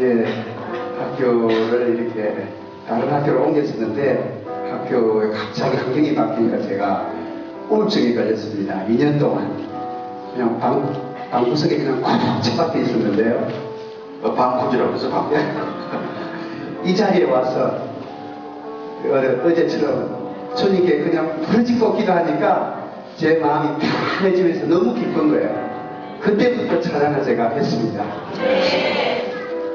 예, 학교를 이렇게 다른 학교로 옮겼었는데 학교에 갑자기 환경이 바뀌니까 제가 우울증에 걸렸습니다. 2년 동안 그냥 방, 방구석에 그냥 꽉 처박혀 있었는데요. 어, 방콕이라고 그러죠, 방콕. 이 자리에 와서 어- 어제처럼 주님께 그냥 부르짖고 기도하니까 제 마음이 편해지면서 너무 기쁜 거예요. 그때부터 찬양을 제가 했습니다.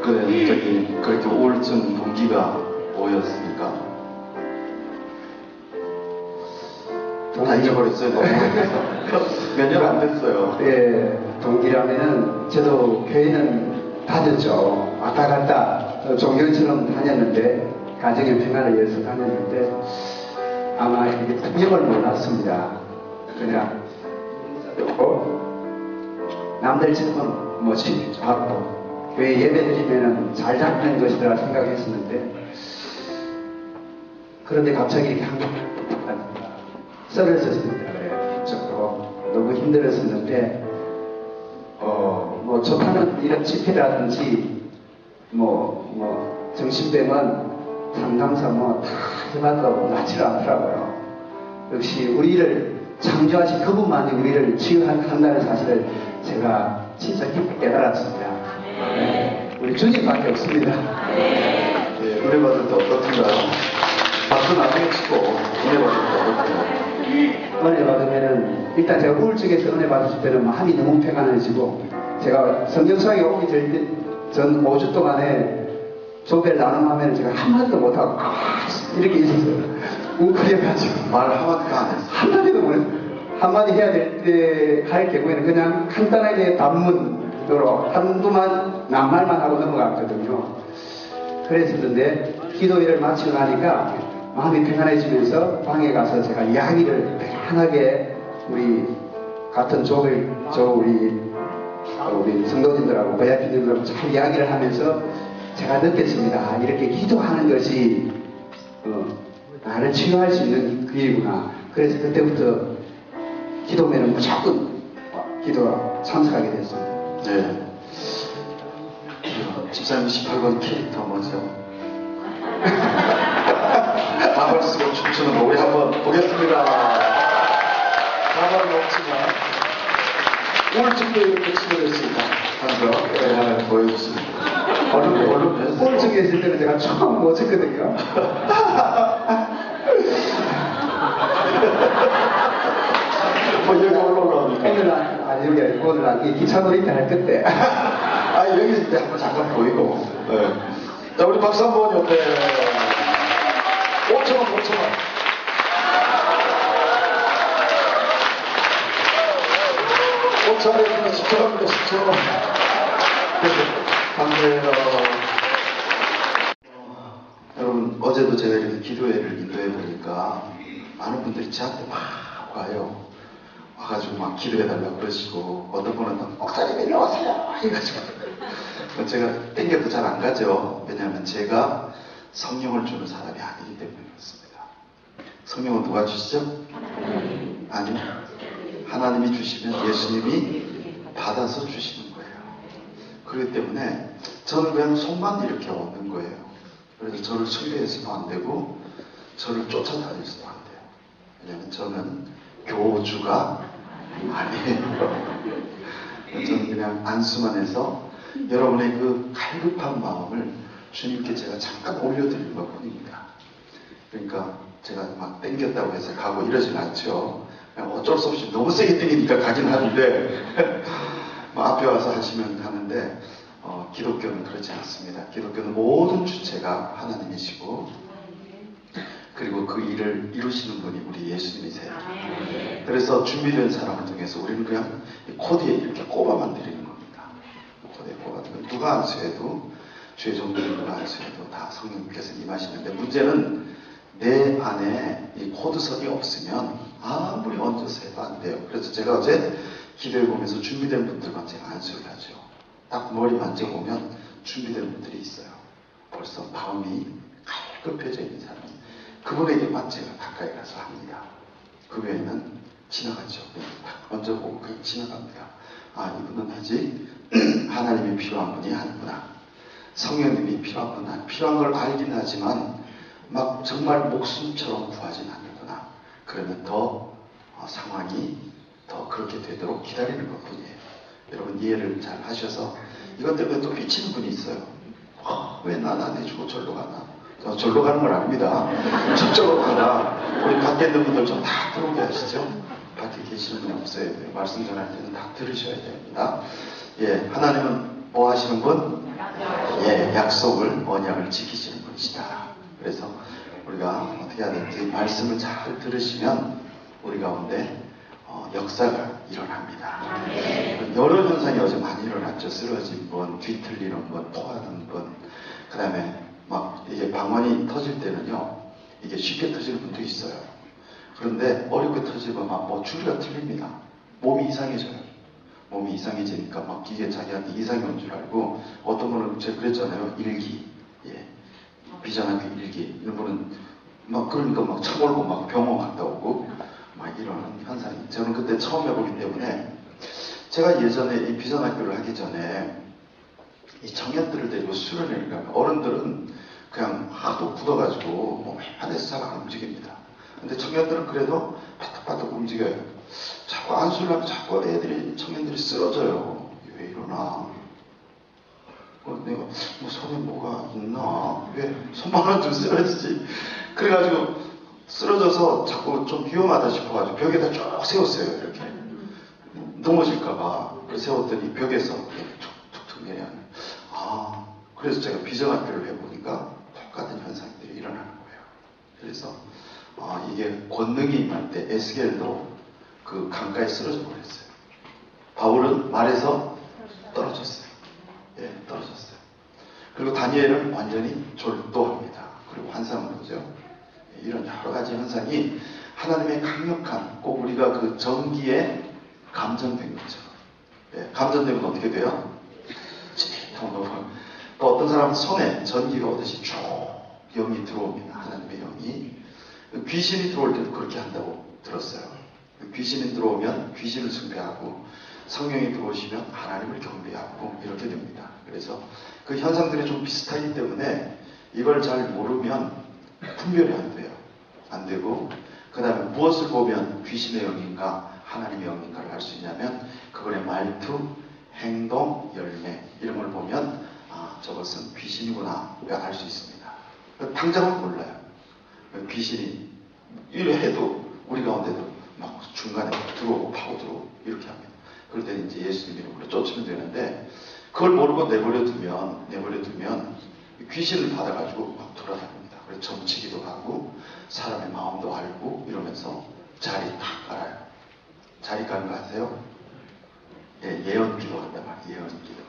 그, 저기, 그렇게 우울증 동기가 뭐였습니까? 다 잊어버렸어요, 너무 오래돼서. 몇년 안 됐어요. 예, 동기라면은 저도 교회는 다녔죠. 왔다 갔다 어, 종교처럼 다녔는데 가정의 평화를 위해서 다녔는데 아마 이게 풍경을 몰랐습니다. 그냥 고 남들처럼 뭐지 받고 교회 예배 드리면은 잘 잡는 것이라 생각했었는데 그런데 갑자기 이렇게 한국 쓰러졌습니다. 그래. 적으로 너무 힘들었었는데 어, 뭐 좋다는 이런 집회라든지 뭐, 뭐 정신병원 상담사 뭐다 해봐도 낫지 않더라고요. 역시 우리를 창조하신 그분만이 우리를 치유한다는 사실을 제가 진짜 깊이 깨달았습니다. 네. 우리 주님밖에 없습니다. 예, 은혜 받을 때 어떻든가요? 박수 나중에 치고, 은혜 받을 때 어떻든가요? 은혜 받으면은 일단 제가 우울증에서 은혜 받았을 때는 마음이 너무 평안해지고 제가 성경 수학에 오기 전, 전 5주 동안에 조배를 나눔하면 제가 한마디도 못하고 아, 이렇게 있었어요. 웅크려가지고 말 한마디도 안 했어. 한마디도 못했어요. 한마디 해야 될 때 할 경우에는 그냥 간단하게 단문 으로 한두만 낱말만 하고 넘어갔거든요. 그랬었는데 기도회를 마치고 나니까 마음이 평안해지면서 방에 가서 제가 이야기를 편하게 우리 같은 족을 저 우리 어, 우리 성도님들하고 고야피들하고 잘 이야기를 하면서 제가 느꼈습니다. 아, 이렇게 기도하는 것이 어, 나를 치유할 수 있는 길이구나. 그래서 그때부터 기도면은 무조건 기도 참석하게 됐습니다. 네. 어, 집사님 18번 캐릭터 뭐죠? 답을 쓰고 춤추는 거 우리 한번 보겠습니다. 답은 없지만 우울증도 이렇게 치료됐습니다. 한번 네, 보여주십니다. 얼른 얼른 우울증에 있을 때는 제가 처음 못 쳤거든요. 뭐 여기 올라오니까. 오늘 안, 아니 여기 아니고 오늘 안, 이 기차 놀이 때할 그때. 아 여기 이제 한번 잠깐 보이고. 네. 자 우리 박수 한 번 옆에 5천 원, 5천 원. 5천 원이면 10천 원입니다, 10천 원. 감사해요. 어, 여러분 어제도 제가 이렇게 기도회를 인도해 보니까 많은 분들이 저한테 막 와요. 와가지고 막 기도해달라고 그러시고 어떤 분은 또 목사님 일로 오세요 해가지고 제가 땡겨도 잘 안 가죠. 왜냐하면 제가 성령을 주는 사람이 아니기 때문에 그렇습니다. 성령은 누가 주시죠? 아니요. 하나님이 주시면 예수님이 받아서 주시는 거예요. 그렇기 때문에 저는 그냥 손만 이렇게 얻는 거예요. 그래서 저를 숭배해서도 안 되고 저를 쫓아다니서도 안 돼요. 왜냐하면 저는 교주가 아니에요. 저는 그냥 안수만 해서 여러분의 그 갈급한 마음을 주님께 제가 잠깐 올려드리는 것 뿐입니다. 그러니까 제가 막 땡겼다고 해서 가고 이러진 않죠. 어쩔 수 없이 너무 세게 땡기니까 가긴 하는데 뭐 앞에 와서 하시면 하는데 어, 기독교는 그렇지 않습니다. 기독교는 모든 주체가 하나님이시고 그리고 그 일을 이루시는 분이 우리 예수님이세요. 그래서 준비된 사람을 통해서 우리는 그냥 이 코드에 이렇게 꼽아 만 드리는 겁니다. 코드에 꼽아드리면 누가 안수해도 주의 종들이 누가 안수해도 다 성령께서 임하시는데 문제는 내 안에 이 코드선이 없으면 아무리 얹어서 해도 안 돼요. 그래서 제가 어제 기도해 보면서 준비된 분들만 제가 안수를 하죠. 딱 머리 만져보면 준비된 분들이 있어요. 벌써 마음이 갈급해져 있는 사람. 그분에게만 제가 가까이 가서 합니다. 그 외에는 지나가죠. 딱 얹어보고 그냥 지나갑니다. 아, 이분은 아직 하나님이 필요한 분이 아니구나. 성령님이 필요하구나. 필요한 걸 알긴 하지만 막 정말 목숨처럼 구하진 않는구나. 그러면 더 어, 상황이 더 그렇게 되도록 기다리는 것 뿐이에요. 여러분 이해를 잘 하셔서 이것 때문에 또 삐치는 분이 있어요. 어, 왜난 안 해주고 절로 가나? 저 절로 가는 건 아닙니다. 저쪽으로 가라. 우리 밖에 있는 분들 좀 다 들어오게 하시죠. 밖에 계시는 분이 없어야 돼요. 말씀 전할 때는 다 들으셔야 됩니다. 예, 하나님은 뭐 하시는 분? 예, 약속을, 언약을 지키시는 분이시다. 그래서 우리가 어떻게 하든지 말씀을 잘 들으시면 우리 가운데 어, 역사가 일어납니다. 여러 현상이 어제 많이 일어났죠. 쓰러진 분, 뒤틀리는 분, 토하는 분, 그 다음에 막 이게 방언이 터질 때는요, 이게 쉽게 터지는 분도 있어요. 그런데 어렵게 터지면 막 뭐 줄이가 틀립니다. 몸이 이상해져요. 몸이 이상해지니까 막 이게 자기한테 이상이 온 줄 알고 어떤 분은 제가 그랬잖아요. 일기. 예. 비전하게 일기. 이런 분은 막 그러니까 막 차골고 막 병원 갔다 오고 막 이런 현상이. 저는 그때 처음 해보기 때문에 제가 예전에 이 비전학교를 하기 전에 이 청년들을 데리고 수련회를 가면 어른들은 그냥 하도 굳어가지고 몸이 한해서 잘 안 움직입니다. 근데 청년들은 그래도 바닥바닥 움직여요. 자꾸 안수를 하면 자꾸 애들이, 청년들이 쓰러져요. 왜 이러나. 어, 내가 뭐 손에 뭐가 있나? 왜 손만 좀 쓰러지지? 그래가지고 쓰러져서 자꾸 좀 위험하다 싶어가지고 벽에다 쭉 세웠어요. 이렇게. 넘어질까봐. 세웠더니 벽에서 툭툭툭 내려. 아, 그래서 제가 비정학교를 해보니까 똑같은 현상들이 일어나는 거예요. 그래서 아, 이게 권능이 임할 때 에스겔도 그 강가에 쓰러져 버렸어요. 바울은 말에서 떨어졌어요. 예, 떨어졌어요. 그리고 다니엘은 완전히 졸도합니다. 그리고 환상을 보죠. 예, 이런 여러 가지 현상이 하나님의 강력한 꼭 우리가 그 전기에 감전된 거죠. 예, 감전되면 어떻게 돼요? 또 어떤 사람은 손에 전기가 오듯이 쭉 영이 들어옵니다. 하나님의 영이. 귀신이 들어올 때도 그렇게 한다고 들었어요. 귀신이 들어오면 귀신을 숭배하고 성령이 들어오시면 하나님을 경배하고 이렇게 됩니다. 그래서 그 현상들이 좀 비슷하기 때문에 이걸 잘 모르면 분별이 안 돼요. 안 되고 그 다음에 무엇을 보면 귀신의 영인가 하나님의 영인가를 알 수 있냐면 그거의 말투, 행동, 열매 이런 걸 보면 아 저것은 귀신이구나 알수 있습니다. 당장은 몰라요. 귀신이 이래 해도 우리 가운데도 막 중간에 들어오고 파고 들어오고 이렇게 합니다. 그럴 때 이제 예수님 이름으로 쫓으면 되는데 그걸 모르고 내버려 두면 내버려 두면 귀신을 받아가지고 막 돌아다닙니다. 그래서 점치기도 하고 사람의 마음도 알고 이러면서 자리 딱 깔아요. 자리 가는 거 아세요? 예, 예언기도 한단 말이에요. 예언기도.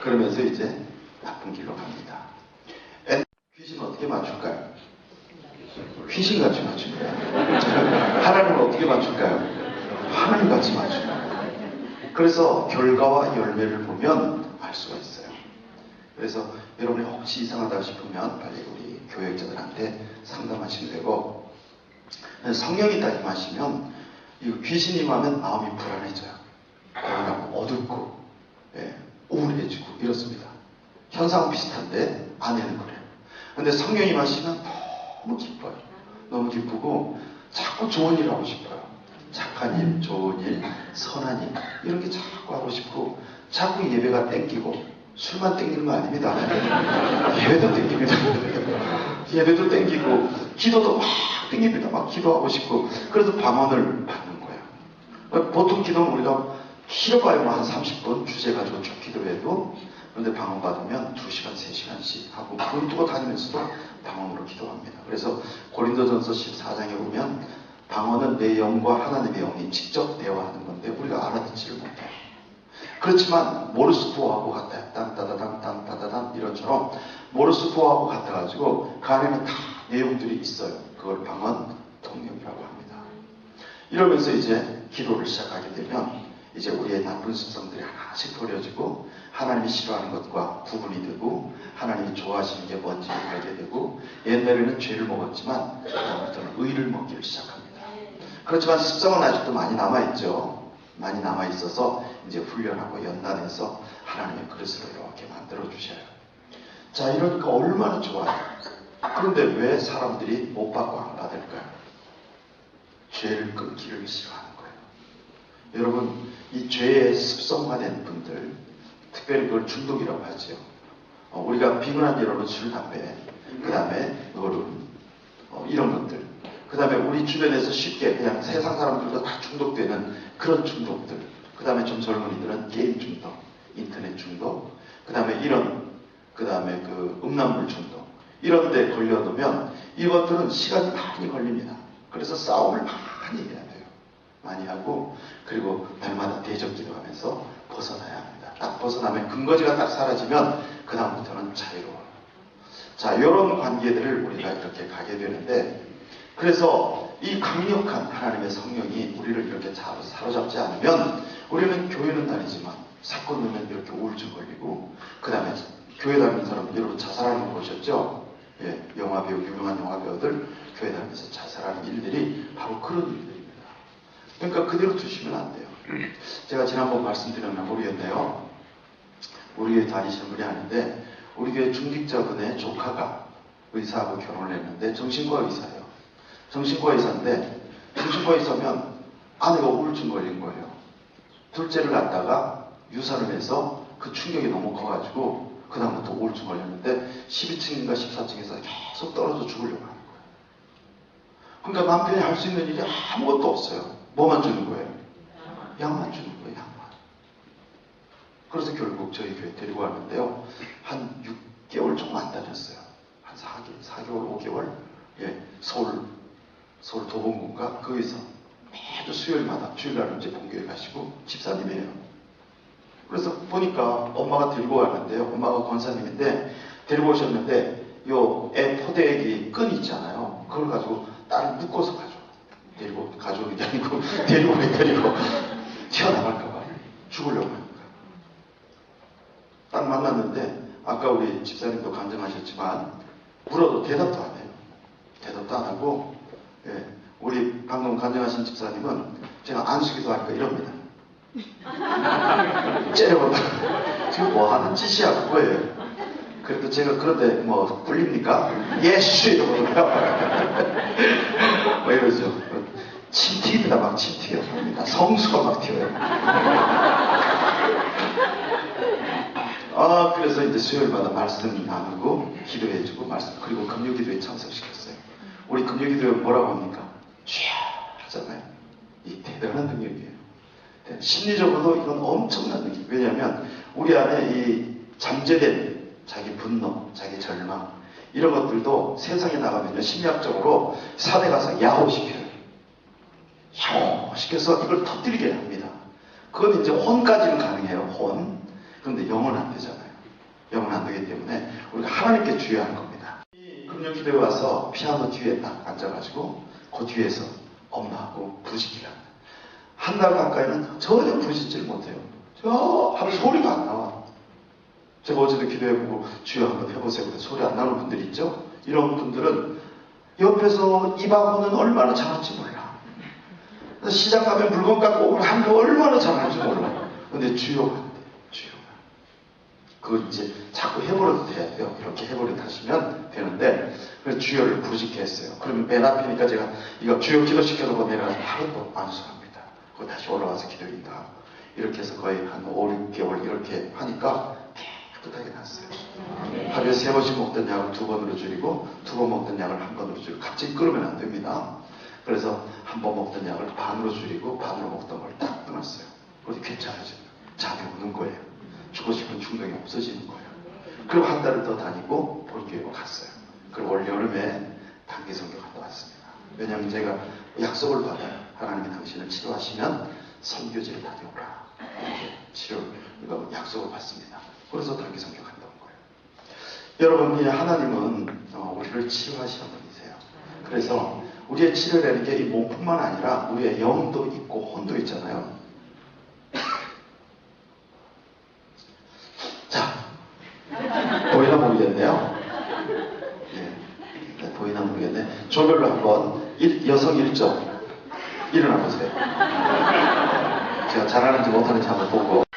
그러면서 이제 나쁜 길로 갑니다. 귀신 어떻게 맞출까요? 귀신 같이 맞춥니다. 하나님을 어떻게 맞출까요? 하나님 같이 맞춥니다. 그래서 결과와 열매를 보면 알 수가 있어요. 그래서 여러분이 혹시 이상하다 싶으면 빨리 우리 교역자들한테 상담하시면 되고 성령이 딱 임하시면 이 귀신이 임하면 마음이 불안해져요. 불안하고 어둡고 예, 우울해지고 이렇습니다. 현상은 비슷한데 안에는 그래요. 근데 성령이 임하시면 너무 기뻐요. 너무 기쁘고 자꾸 좋은 일 하고 싶어요. 착한 일, 좋은 일, 선한 일 이런 게 자꾸 하고 싶고 자꾸 예배가 땡기고 술만 땡기는 거 아닙니다. 예배도 땡깁니다. 예배도 땡기고 기도도 막 땡깁니다. 막 기도하고 싶고 그래서 방언을 받는 거예요. 보통 기도는 우리가 길어봐야 한 30분 주제 가지고 쭉 기도해도 그런데 방언 받으면 2시간, 3시간씩 하고 그걸 두고 다니면서도 방언으로 기도합니다. 그래서 고린도전서 14장에 보면 방언은 내 영과 하나님의 영이 직접 대화하는 건데 우리가 알아듣지를 못해요. 그렇지만 모르스포하고 같아요. 땅따다당 땅따다당 이런처럼 모르스포하고 같아가지고 그 안에는 다 내용들이 있어요. 그걸 방언 통역이라고 합니다. 이러면서 이제 기도를 시작하게 되면 이제 우리의 나쁜 습성들이 하나씩 버려지고 하나님이 싫어하는 것과 구분이 되고 하나님이 좋아하시는 게 뭔지를 알게 되고 옛날에는 죄를 먹었지만 그다음부터는 의를 먹기를 시작합니다. 그렇지만 습성은 아직도 많이 남아있죠. 많이 남아있어서 이제 훈련하고 연단해서 하나님의 그릇으로 이렇게 만들어 주셔요. 자, 이러니까 얼마나 좋아요. 그런데 왜 사람들이 못 받고 안 받을까요? 죄를 끊기를 싫어하는 거예요. 여러분, 이 죄에 습성화된 분들, 특별히 그걸 중독이라고 하죠. 어, 우리가 비근한 여러분 술, 담배, 그 다음에 얼음, 어, 이런 것들. 그 다음에 우리 주변에서 쉽게 그냥 세상 사람들도 다 중독되는 그런 중독들. 그 다음에 좀 젊은이들은 게임 중독, 인터넷 중독. 그 다음에 이런, 그 다음에 그 음란물 중독. 이런 데 걸려놓으면 이것들은 시간이 많이 걸립니다. 그래서 싸움을 많이 해야 돼요. 많이 하고, 그리고 날마다 대적 기도하면서 벗어나야 합니다. 딱 벗어나면 근거지가 딱 사라지면 그 다음부터는 자유로워요. 자, 이런 관계들을 우리가 이렇게 가게 되는데, 그래서 이 강력한 하나님의 성령이 우리를 이렇게 잘 사로잡지 않으면 우리는 교회는 다니지만 사건 넣으면 이렇게 우울증 걸리고 그 다음에 교회 다니는 사람 여러분 자살하는 거 보셨죠? 예, 영화배우 유명한 영화배우들 교회 다니면서 자살하는 일들이 바로 그런 일들입니다. 그러니까 그대로 두시면 안 돼요. 제가 지난번 말씀드렸나 모르겠네요. 우리 교회 다니시는 분이 아닌데 우리 교회 중직자분의 조카가 의사하고 결혼을 했는데 정신과 의사예요. 정신과 의사인데 정신과 의사면 아내가 우울증 걸린 거예요. 둘째를 낳다가 유산을 해서 그 충격이 너무 커가지고 그 다음부터 우울증 걸렸는데 12층인가 14층에서 계속 떨어져 죽으려고 하는 거예요. 그러니까 남편이 할 수 있는 일이 아무것도 없어요. 뭐만 주는 거예요? 약만 주는 거예요, 약만. 그래서 결국 저희 교회 데리고 왔는데요. 한 6개월 조금 안 다녔어요. 한 4개월, 4개월, 5개월. 예, 서울, 서울 도봉군가 거기서 매주 수요일마다 주일날 이제 본교회 가시고 집사님이에요. 그래서 보니까 엄마가 데리고 왔는데요. 엄마가 권사님인데 데리고 오셨는데 요 애 포대기 끈 있잖아요. 그걸 가지고 딸을 묶어서 가져. 데리고 아니고 데리고 왜 데리고 튀어나갈까봐 죽으려고 하는 거예요. 딱 만났는데 아까 우리 집사님도 간증하셨지만 물어도 대답도 안 해요. 대답도 안 하고 예, 우리 방금 간증하신 집사님은 제가 안수기도 하니까 이럽니다. 째려본다. 지금 뭐 하는 짓이야 그거예요. 그래도 제가 그런데 뭐 꿀립니까? 예수 이러거든요. 뭐 이러죠. 침 튀기다 막침 튀겨. 성수가 막 튀어요. 아, 그래서 이제 수요일마다 말씀 나누고 기도해주고 말씀 그리고 금요 기도에 참석시켰어요. 우리 금요 기도에 뭐라고 합니까? 주야 하잖아요. 이 대단한 능력이에요. 네, 심리적으로도 이건 엄청난 능력. 왜냐하면 우리 안에 이 잠재된 자기 분노, 자기 절망 이런 것들도 세상에 나가면요 심리학적으로 산에 가서 야호시켜요. 야호시켜서 이걸 터뜨리게 합니다. 그건 이제 혼까지는 가능해요. 혼. 그런데 영은 안 되잖아요. 영은 안 되기 때문에 우리가 하나님께 주의하는 겁니다. 이 금요기도에 와서 피아노 뒤에 딱 앉아가지고 그 뒤에서 엄마하고 부르짖기를 합니다. 한달 가까이는 전혀 부르짖지를 못해요. 저 하면 소리가 안 나와. 제가 어제도 기도해보고 주여 한번 해보세요. 소리 안 나는 분들 있죠? 이런 분들은 옆에서 입하고는 얼마나 잘할지 몰라. 시장 가면 물건 갖고 오면 하는 거 얼마나 잘할지 몰라. 근데 주여가 안 돼. 주여가. 그걸 이제 자꾸 해버려도 돼요. 이렇게 해버려 하시면 되는데, 그래서 주여를 부르짖게 했어요. 그러면 맨 앞이니까 제가 이거 주여 기도 시켜놓고 내려가서 바로 또 안수합니다. 그거 다시 올라와서 기도 인도하고. 이렇게 해서 거의 한 5, 6개월 이렇게 하니까 깨끗하게 났어요. 하루에 세 번씩 먹던 약을 두 번으로 줄이고 두 번 먹던 약을 한 번으로 줄이고 갑자기 끊으면 안 됩니다. 그래서 한 번 먹던 약을 반으로 줄이고 반으로 먹던 걸 딱 끊었어요. 그래서 괜찮아져요. 잠이 오는 거예요. 주고 싶은 충동이 없어지는 거예요. 그리고 한 달을 더 다니고 볼교회로 갔어요. 그리고 올 여름에 단기 성교 갔다 왔습니다. 왜냐하면 제가 약속을 받아요. 하나님이 당신을 치료하시면 선교지를 다녀오라. 치료, 이거 약속을 받습니다. 그래서 단기 온 거예요. 여러분, 이 하나님은 어, 우리를 치료하시는 분이세요. 그래서 우리의 치료라는 게 이 몸뿐만 아니라 우리의 영도 있고 혼도 있잖아요. 자, 보이나 모르겠네요. 예, 네, 보이나 모르겠네. 조별로 한번 일- 여성 1점 일어나 보세요. 제가 잘하는지 못하는지 한번 보고.